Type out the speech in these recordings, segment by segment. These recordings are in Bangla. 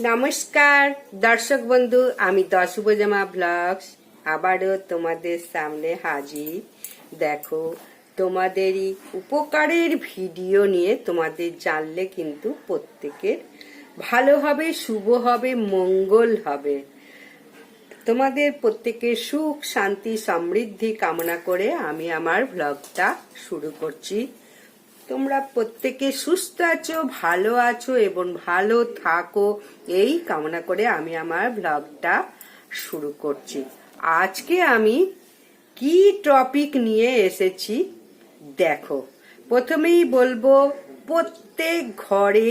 নমস্কার, দর্শক বন্ধু, আমি দশভুজামা ব্লগস। আবারও তোমাদের সামনে হাজির। দেখো, তোমাদেরই উপকারের ভিডিও নিয়ে তোমাদের জানলে কিন্তু প্রত্যেকের ভালো হবে, শুভ হবে, মঙ্গল হবে। তোমাদের প্রত্যেকের সুখ, শান্তি, সমৃদ্ধি কামনা করে আমি আমার ব্লগটা শুরু করছি। তোমরা প্রত্যেকে সুস্থ আছো, ভালো আছো এবং ভালো থাকো। এই কামনা করে আমি আমার ব্লগটা শুরু করছি। আজকে আমি কি টপিক নিয়ে এসেছি দেখো। প্রথমেই বলব, প্রত্যেক ঘরে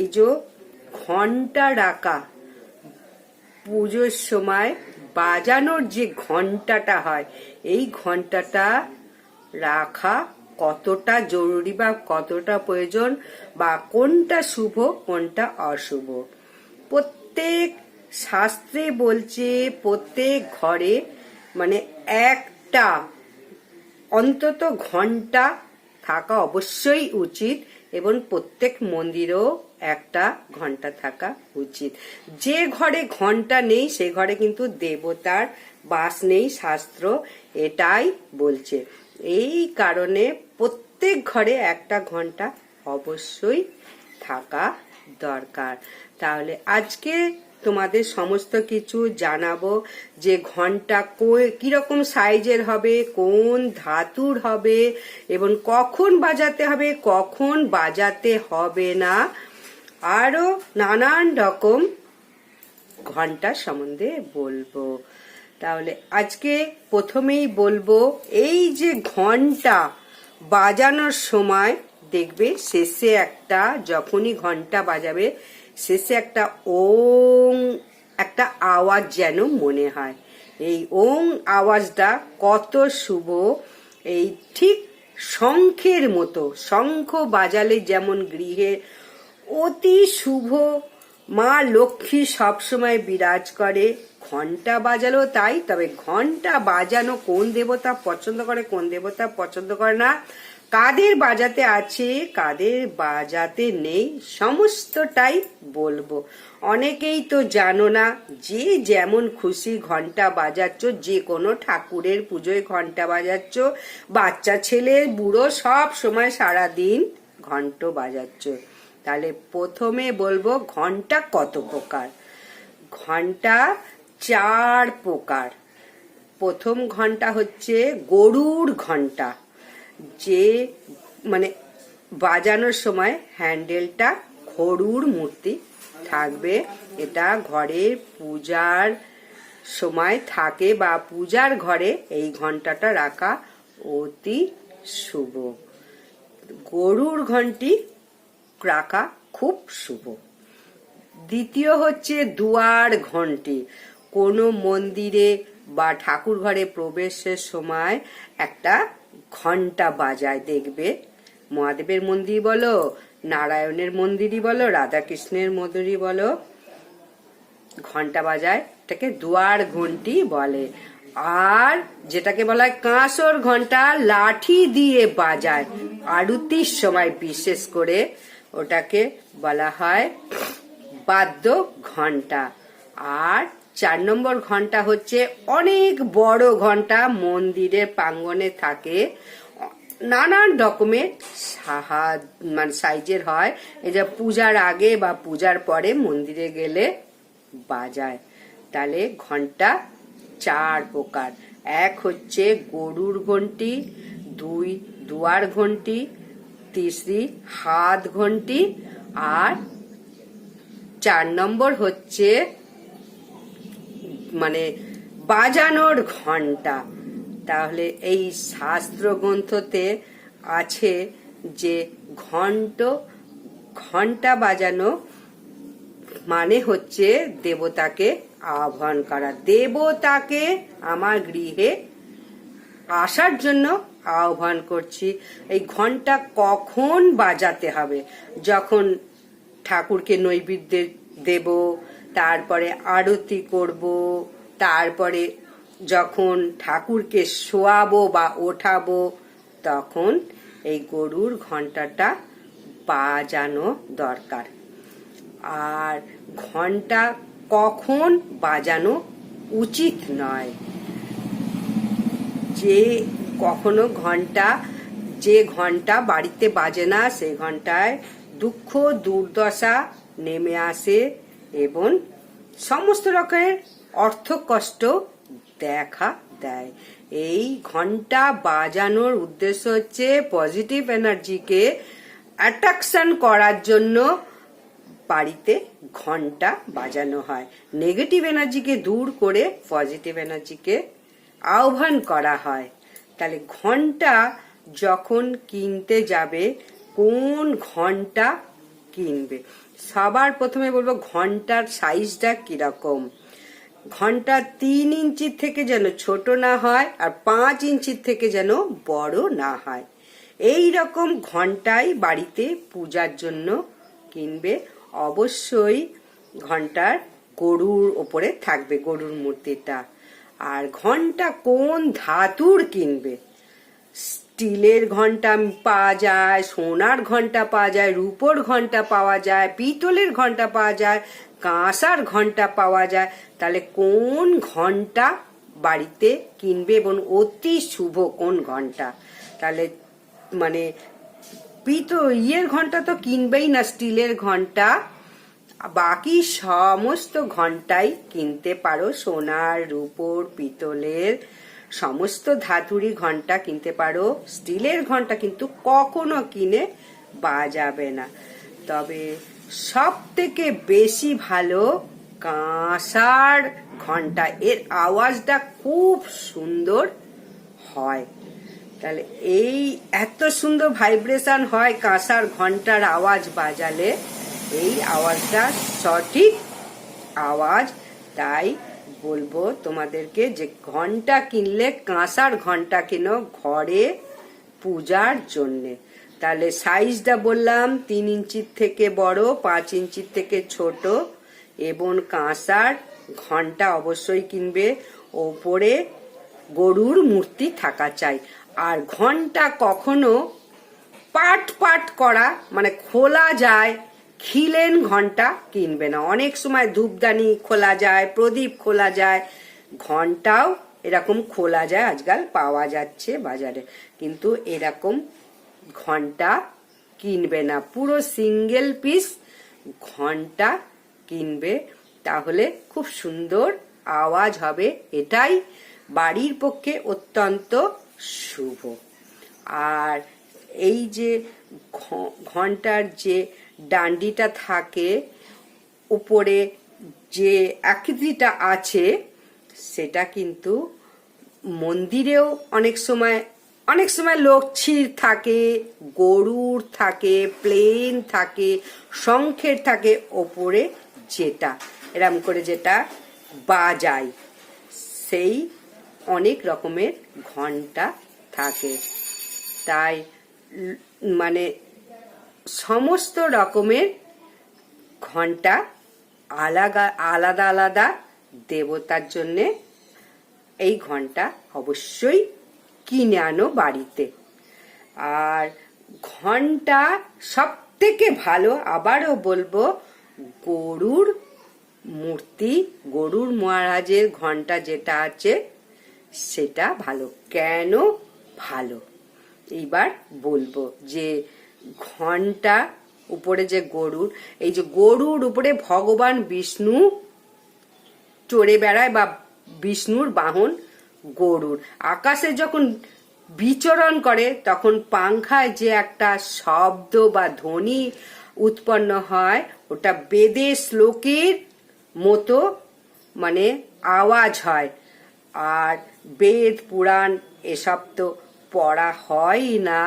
এই যে ঘণ্টা রাখা, পুজোর সময় বাজানোর যে ঘন্টাটা হয়, এই ঘন্টাটা রাখা কতটা জরুরি বা কতটা প্রয়োজন বা কোনটা শুভ, কোনটা অশুভ। প্রত্যেক শাস্ত্রে বলছে প্রত্যেক ঘরে মানে একটা, অন্তত ঘণ্টা থাকা অবশ্যই উচিত এবং প্রত্যেক মন্দিরেও একটা ঘণ্টা থাকা উচিত। যে ঘরে ঘণ্টা নেই, সে ঘরে কিন্তু দেবতার বাস নেই, শাস্ত্র এটাই বলছে। এই কারণে প্রত্যেক ঘরে একটা ঘণ্টা অবশ্যই থাকা দরকার। তাহলে আজকে তোমাদের সমস্ত কিছু জানাব যে ঘণ্টা কীরকম সাইজের হবে, কোন ধাতুর হবে, এবং কখন বাজাতে হবে, কখন বাজাতে হবে না, আরও নানান রকম ঘণ্টা সম্বন্ধে বলব। তাহলে আজকে প্রথমেই বলব, এই যে ঘণ্টা বাজানোর সময়, দেখবে শেষে একটা যখনই ঘণ্টা বাজাবে, শেষে একটা ওং, একটা আওয়াজ যেন মনে হয়। এই ওং আওয়াজটা কত শুভ, এই ঠিক শঙ্খের মতো, শঙ্খ বাজালে যেমন গৃহে অতি শুভ মা লক্ষ্মী সবসময় বিরাজ করে। ঘণ্টা বাজালো তাই, তবে ঘণ্টা বাজানো কোন দেবতা পছন্দ করে, কোন দেবতা পছন্দ করে না। কাদের বাজাতে আছে, কাদের বাজাতে নেই, সমস্তটাই বলব। অনেকেই তো জানো না, যে যেমন খুশি ঘণ্টা বাজাচ্ছ, যে কোনো ঠাকুরের পুজোয় ঘণ্টা বাজাচ্ছ, বাচ্চা ছেলে, বুড়ো সব সময় সারা দিন ঘন্ট বাজাচ্ছ। তাহলে প্রথমে বলব ঘণ্টা কত প্রকার? ঘণ্টা চার প্রকার। প্রথম ঘণ্টা হচ্ছে গরুর ঘণ্টা, যে মানে বাজানোর সময় হ্যান্ডেলটা গরুর মূর্তি থাকবে। এটা ঘরে পূজার সময় থাকে বা পূজার ঘরে এই ঘন্টাটা রাখা অতি শুভ। গরুর ঘন্টি রাখা খুব শুভ। দ্বিতীয় হচ্ছে দুয়ার ঘন্টি কোনো মন্দিরে বা ঠাকুর ঘরে প্রবেশের সময় একটা ঘণ্টা বাজায় দেখবে। মহাদেবের মন্দির বলো, নারায়ণের মন্দিরই বলো, রাধাকৃষ্ণের মন্দিরই বলো ঘণ্টা বাজায় এটাকে দুয়ার ঘন্টি বলে। আর যেটাকে বলা হয় কাঁসর ঘণ্টা লাঠি দিয়ে বাজায়। আরতির সময় বিশেষ করে ওটাকে বলা হয় বাদ্য ঘণ্টা আর চার নম্বর ঘণ্টা হচ্ছে অনেক বড় ঘণ্টা মন্দিরের প্রাঙ্গনে থাকে। নানান রকমের মানে সাইজের হয়। এই যে পূজার আগে বা পূজার পরে মন্দিরে গেলে বাজায়। তাহলে ঘণ্টা চার প্রকার। এক হচ্ছে গরুর ঘন্টি দুই দুয়ার ঘন্টি তিসরি হাত ঘন্টি আর চার নম্বর হচ্ছে মানে বাজানোর ঘণ্টা তাহলে এই শাস্ত্র গ্রন্থতে আছে যে ঘন্ট ঘণ্টা বাজানো মানে হচ্ছে দেবতাকে আহ্বান করা। দেবতাকে আমার গৃহে আসার জন্য আহ্বান করছি, এই ঘণ্টা কখন বাজাতে হবে? যখন ঠাকুরকে নৈবেদ্য দেব, তারপরে আরতি করব, তারপরে যখন ঠাকুরকে শোয়াবো বা ওঠাবো, তখন এই গরুর ঘন্টাটা বাজানো দরকার। আর ঘণ্টা কখন বাজানো উচিত নয়, যে কখনো ঘণ্টা, যে ঘণ্টা বাড়িতে বাজে না, সেই ঘন্টায় দুঃখ, দুর্দশা নেমে আসে এবং সমস্ত রকমের অর্থ কষ্ট দেখা দেয়। এই ঘণ্টা বাজানোর উদ্দেশ্য হচ্ছে পজিটিভ এনার্জিকে অ্যাট্রাকশন করার জন্য বাড়িতে ঘণ্টা বাজানো হয়। নেগেটিভ এনার্জিকে দূর করে পজিটিভ এনার্জিকে আহ্বান করা হয়। তাহলে ঘণ্টা যখন কিনতে যাবে, কোন ঘণ্টা কিনবে? সবার প্রথমে বলব ঘণ্টার সাইজটা কীরকম? ঘণ্টা তিন ইঞ্চির থেকে যেন ছোট না হয় আর পাঁচ ইঞ্চির থেকে যেন বড় না হয়। এই রকম ঘন্টাই বাড়িতে পূজার জন্য কিনবে। অবশ্যই ঘণ্টার গরুর ওপরে থাকবে গরুর মূর্তিটা। আর ঘণ্টা কোন ধাতুর কিনবে? স্টিলের ঘণ্টা পাওয়া যায়, সোনার ঘণ্টা পাওয়া যায়, রূপোর ঘণ্টা পাওয়া যায়, পিতলের ঘণ্টা পাওয়া যায়, কাঁসার ঘণ্টা পাওয়া যায়। তাহলে কোন ঘণ্টা বাড়িতে কিনবে এবং অতি শুভ কোন ঘণ্টা? তাহলে মানে পিত, ইয়ের ঘণ্টা তো কিনবেই না, স্টিলের ঘণ্টা। বাকি সমস্ত ঘন্টাই কিনতে পারো সোনার, রূপোর, পিতলের, সমস্ত ধাতুরি ঘণ্টা কিনতে পারো। স্টিলের ঘণ্টা কিন্তু কখনো কিনে বাজাবে না। তবে সব থেকে বেশি ভালো কাঁসার ঘণ্টা, এর আওয়াজটা খুব সুন্দর হয়। তাহলে এই এত সুন্দর ভাইব্রেশন হয় কাঁসার ঘণ্টার আওয়াজ বাজালে। এই আওয়াজটা সঠিক আওয়াজ, তাই বলব তোমাদেরকে যে ঘণ্টা কিনলে কাঁসার ঘণ্টা কিনো ঘরে পূজার জন্যে। তাহলে সাইজটা বললাম, তিন ইঞ্চির থেকে বড়, পাঁচ ইঞ্চির থেকে ছোট, এবং কাঁসার ঘণ্টা অবশ্যই কিনবে। ওপরে গরুর মূর্তি থাকা চাই। আর ঘণ্টা কখনো পাট পাট করা মানে খোলা যায় খিলেন ঘণ্টা কিনবে না। অনেক সময় ধূপদানি খোলা যায়, প্রদীপ খোলা যায়। ঘন্টাও এরকম খোলা যায়, আজকাল পাওয়া যাচ্ছে বাজারে। কিন্তু এরকম ঘণ্টা কিনবে না। পুরো সিঙ্গেল পিস ঘণ্টা কিনবে। তাহলে খুব সুন্দর আওয়াজ হবে। এটাই বাড়ির পক্ষে অত্যন্ত শুভ। আর এই যে ঘণ্টার যে ডান্ডিটা থাকে, উপরে যে আকৃতিটা আছে, সেটা কিন্তু মন্দিরেও অনেক সময় অনেক সময় লক্ষ্মীর থাকে, গরুর থাকে, প্লেন থাকে, শঙ্খের থাকে ওপরে যেটা, এরম করে যেটা বাজায়। সেই অনেক রকমের ঘণ্টা থাকে। তাই মানে সমস্ত রকমের ঘণ্টা আলাদা আলাদা আলাদা দেবতার জন্যে এই ঘণ্টা অবশ্যই কিনে আনো বাড়িতে। আর ঘণ্টা সব থেকে ভালো, আবারও বলব, গরুর মূর্তি, গরুর মহারাজের ঘণ্টা যেটা আছে, সেটা ভালো। কেন ভালো? এইবার বলব যে ঘণ্টা উপরে যে গরুর, এই যে গরুর উপরে ভগবান বিষ্ণু চড়ে বেড়ায় বা বিষ্ণুর বাহন গরুর। আকাশে যখন বিচরণ করে, তখন পাংখায় যে একটা শব্দ বা ধ্বনি উৎপন্ন হয়, ওটা বেদে শ্লোকের মতো মানে আওয়াজ হয়। আর বেদ, পুরাণ, এসব তো পড়া হয় না,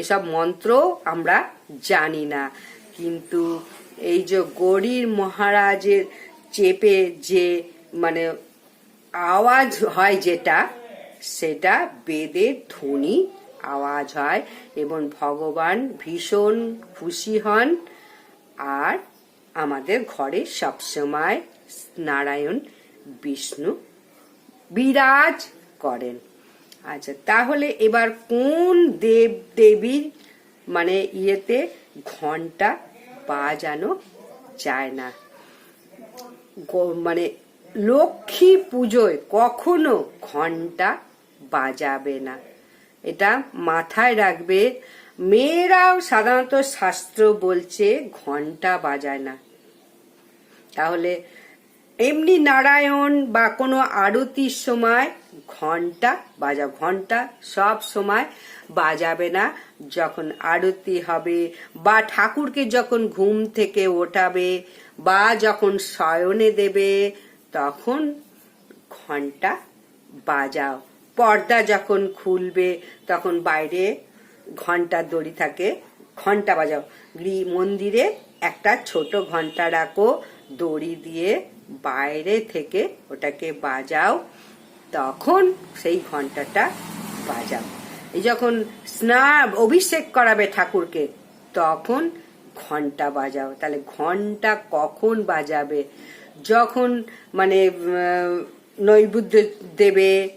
এসব মন্ত্র আমরা জানি না। কিন্তু এই যে গরির মহারাজের চেপে যে মানে আওয়াজ হয় যেটা, সেটা বেদের ধ্বনি আওয়াজ হয় এবং ভগবান ভীষণ খুশি হন আর আমাদের ঘরে সবসময় নারায়ণ, বিষ্ণু বিরাজ করেন। আচ্ছা তাহলে এবার কোন দেব দেবীর মানে ইয়েতে ঘণ্টা বাজানো চায় না? মানে লক্ষ্মী পুজোয় কখনো ঘণ্টা বাজাবে না। এটা মাথায় রাখবে, মেয়েরাও সাধারণত শাস্ত্র বলছে ঘণ্টা বাজায় না। তাহলে এমনি নারায়ণ বা কোনো আরতির সময় ঘণ্টা বাজা ঘণ্টা, সব সময় বাজাবে না। যখন আরতি হবে বা ঠাকুরকে যখন ঘুম থেকে ওঠাবে বা যখন শয়নে দেবে, তখন ঘণ্টা বাজাও। পর্দা যখন খুলবে, তখন বাইরে ঘণ্টার দড়ি থাকে, ঘণ্টা বাজাও। মন্দিরে একটা ছোট ঘণ্টা রাখো, দড়ি দিয়ে বাইরে থেকে ওটাকে বাজাও। তখন সেই ঘন্টাটা এই যখন স্নান অভিষেক করাবে ঠাকুরকে তখন ঘণ্টা বাজাও। তাহলে ঘণ্টা কখন বাজাবে? যখন মানে উম, নৈবেদ্য দেবে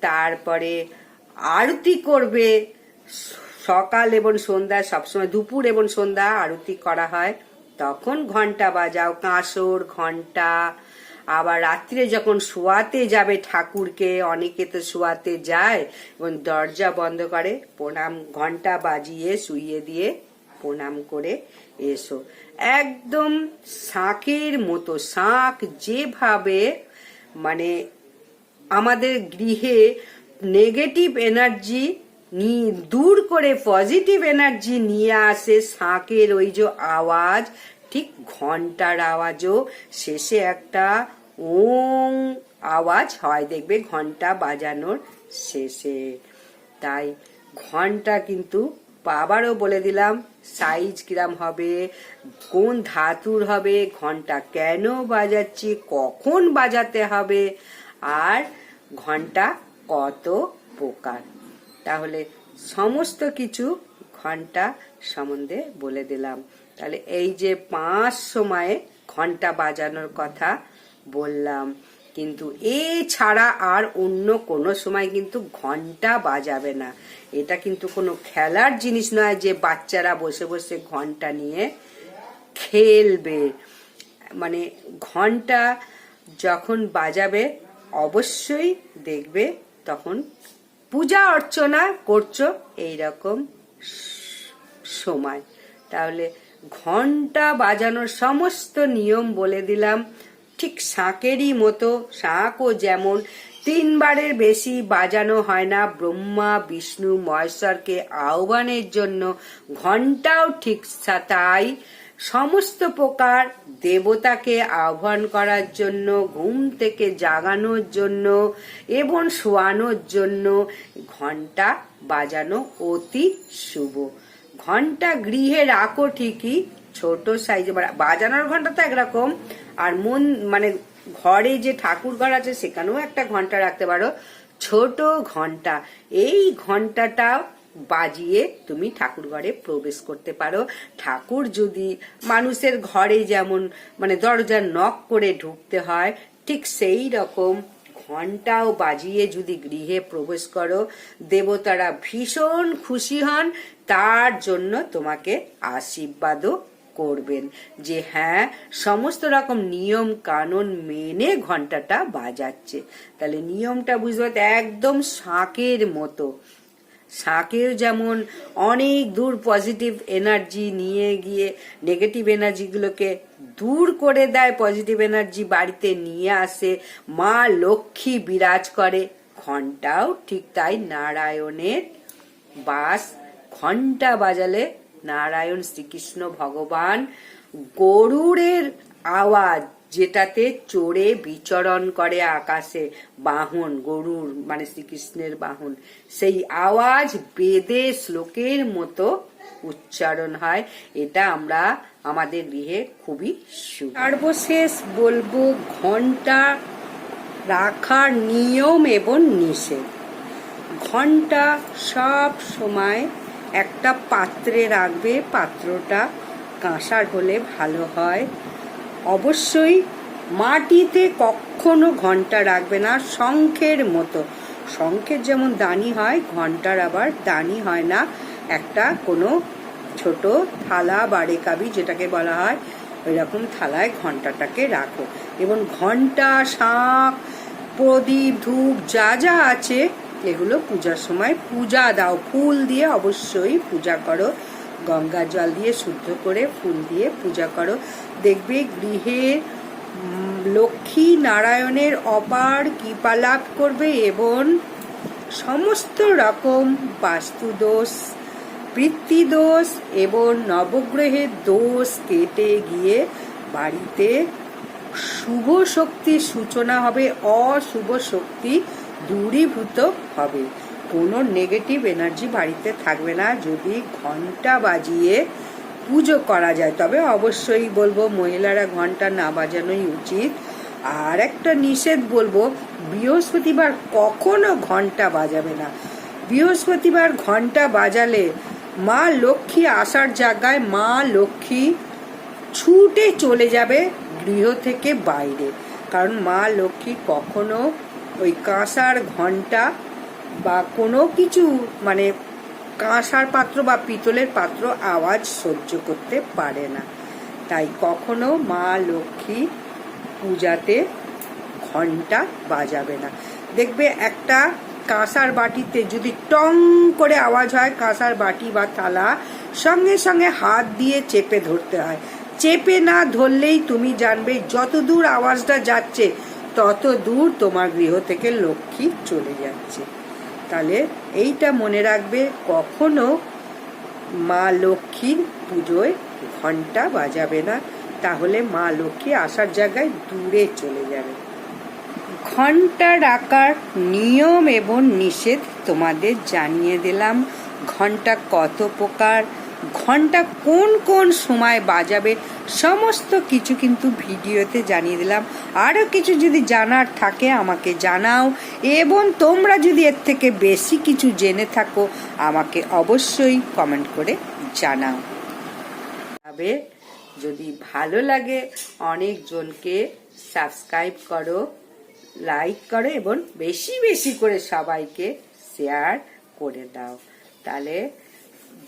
তারপরে আরতি করবে। সকাল এবং সন্ধ্যা সবসময় দুপুর এবং সন্ধ্যা আরতি করা হয় তখন ঘণ্টা বাজাও। কাঁসর ঘণ্টা আবার রাত্রে যখন শোয়াতে যাবে ঠাকুরকে, অনেকে তো শোয়াতে যায় এবং দরজা বন্ধ করে, প্রণাম ঘণ্টা বাজিয়ে, শুইয়ে দিয়ে প্রণাম করে এসো। একদম শাঁখের মতো, শাঁখ যেভাবে মানে আমাদের গৃহে নেগেটিভ এনার্জি দূর করে পজিটিভ এনার্জি নিয়ে আসে শাঁখের ওই যে আওয়াজ, ঠিক ঘণ্টার আওয়াজও, শেষে একটা ওং আওয়াজ হয়। দেখবে ঘণ্টা বাজানোর শেষে। তাই ঘণ্টা কিন্তু আবারও বলে দিলাম সাইজ কিরাম হবে, কোন ধাতুর হবে, ঘণ্টা কেন বাজাচ্ছি, কখন বাজাতে হবে, আর ঘণ্টা কত প্রকার। তাহলে সমস্ত কিছু ঘণ্টা সম্বন্ধে বলে দিলাম। তাহলে এই যে পাঁচ সময়ে ঘণ্টা বাজানোর কথা বললাম। কিন্তু এ ছাড়া আর অন্য কোনো সময় কিন্তু ঘণ্টা বাজাবে না। এটা কিন্তু কোনো খেলার জিনিস নয় যে বাচ্চারা বসে বসে ঘণ্টা নিয়ে খেলবে। মানে ঘণ্টা যখন বাজাবে, অবশ্যই দেখবে, তখন পূজা অর্চনা করছ এইরকম সময়। তাহলে ঘণ্টা বাজানোর সমস্ত নিয়ম বলে দিলাম। ঠিক শাঁকেরই মতো শাঁকও যেমন, তিনবারের বেশি বাজানো হয় না। ব্রহ্মা, বিষ্ণু, মহেশ্বরকে আহ্বানের জন্য ঘন্টাও ঠিক তাই সমস্ত প্রকার দেবতাকে আহ্বান করার জন্য, ঘুম থেকে জাগানোর জন্য এবং শোয়ানোর জন্য ঘণ্টা বাজানো অতি শুভ। ঘণ্টা গৃহে রাখো ঠিকই, ছোট সাইজে বাজানোর ঘণ্টা তো একরকম আর মন মানে ঘরে যে ঠাকুর ঘর আছে, সেখানেও একটা ঘণ্টা রাখতে পারো। ছোট ঘণ্টা। এই ঘন্টাটা বাজিয়ে তুমি ঠাকুর ঘরে প্রবেশ করতে পারো। ঠাকুর যদি মানুষের ঘরে যেমন মানে দরজা নক করে ঢুকতে হয়, ঠিক সেই রকম ঘন্টাও বাজিয়ে যদি গৃহে প্রবেশ করো, দেবতারা ভীষণ খুশি হন। তার জন্য তোমাকে আশীর্বাদও করবেন যে হ্যাঁ সমস্ত রকম নিয়ম কানুন মেনে ঘন্টাটা বাজাচ্ছে। তাহলে নিয়মটা বুঝতে একদম শাঁকের মতো। শাঁকেও যেমন অনেক দূর পজিটিভ এনার্জি নিয়ে গিয়ে নেগেটিভ এনার্জিগুলোকে দূর করে দেয় পজিটিভ এনার্জি বাড়িতে নিয়ে আসে, মা লক্ষ্মী বিরাজ করে, ঘন্টাও ঠিক তাই নারায়ণের বাস, ঘণ্টা বাজালে নারায়ণ শ্রীকৃষ্ণ ভগবান গরুরের আওয়াজ যেটাতে চড়ে বিচরণ করে আকাশে, বাহন, গরুর মানে শ্রীকৃষ্ণের বাহন। সেই আওয়াজ বেদে শ্লোকের মতো উচ্চারণ হয়। এটা আমরা আমাদের গৃহে খুবই সর্বশেষ বলব ঘণ্টা রাখার নিয়ম এবং নিষেধ। ঘণ্টা সব সময় একটা পাত্রে রাখবে, পাত্রটা কাঁসার হলে ভালো হয়। অবশ্যই মাটিতে কখনো ঘণ্টা রাখবে না, শঙ্খের মতো। শঙ্খের যেমন দানি হয়, ঘণ্টার আবার দানি হয় না। একটা কোনো ছোট থালা বা রেকাবি যেটাকে বলা হয় ওই রকম থালায় ঘন্টাটাকে রাখো। এবং ঘণ্টা, শাঁখ, প্রদীপ, ধূপ যা যা আছে এগুলো পূজার সময় পূজা দাও, ফুল দিয়ে অবশ্যই পূজা করো। গঙ্গা জল দিয়ে শুদ্ধ করে ফুল দিয়ে পূজা করো। দেখবে গৃহে লক্ষ্মী নারায়ণের অপার কৃপা লাভ করবে এবং সমস্ত রকম বাস্তুদোষ, বৃত্তিদোষ এবং নবগ্রহের দোষ কেটে গিয়ে বাড়িতে শুভ শক্তির সূচনা হবে, অশুভ শক্তি দূরীভূত হবে। কোনো নেগেটিভ এনার্জি বাড়িতে থাকবে না। যদি ঘণ্টা বাজিয়ে পুজো করা যায়, তবে অবশ্যই বলব মহিলারা ঘণ্টা না বাজানোই উচিত। আর একটা নিষেধ বলব, বৃহস্পতিবার কখনো ঘণ্টা বাজাবে না। বৃহস্পতিবার ঘণ্টা বাজালে মা লক্ষ্মী আসার জায়গায় মা লক্ষ্মী ছুটে চলে যাবে গৃহ থেকে বাইরে। কারণ মা লক্ষ্মী কখনো ওই কাঁসার ঘণ্টা বা কোনো কিছু মানে কাঁসার পাত্র বা পিতলের পাত্র আওয়াজ সহ্য করতে পারে না। তাই কখনো মা লক্ষ্মী পূজাতে ঘণ্টা বাজাবে না। দেখবে একটা কাঁসার বাটিতে যদি টং করে আওয়াজ হয়, কাঁসার বাটি বা থালা সঙ্গে সঙ্গে হাত দিয়ে চেপে ধরতে হয়। চেপে না ধরলেই তুমি জানবে যতদূর আওয়াজটা যাচ্ছে তত দূর তোমার গৃহ থেকে লক্ষ্মী চলে যাচ্ছে। তাহলে এইটা মনে রাখবে, কখনো মা লক্ষ্মীর পুজোয় ঘণ্টা বাজাবে না, তাহলে মা লক্ষ্মী আসার জায়গায় দূরে চলে যাবে। ঘণ্টা রাখার নিয়ম এবং নিষেধ তোমাদের জানিয়ে দিলাম। ঘণ্টা কত প্রকার ঘণ্টা কোন কোন সময় বাজাবে, সমস্ত কিছু কিন্তু ভিডিওতে জানিয়ে দিলাম। আরও কিছু যদি জানার থাকে আমাকে জানাও, এবং তোমরা যদি এর থেকে বেশি কিছু জেনে থাকো, আমাকে অবশ্যই কমেন্ট করে জানাও। তবে যদি ভালো লাগে, অনেকজনকে সাবস্ক্রাইব করো, লাইক করো, এবং বেশি বেশি করে সবাইকে শেয়ার করে দাও। তাহলে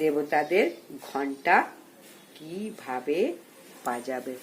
দেবতাদের ঘণ্টা কীভাবে বাজাবে?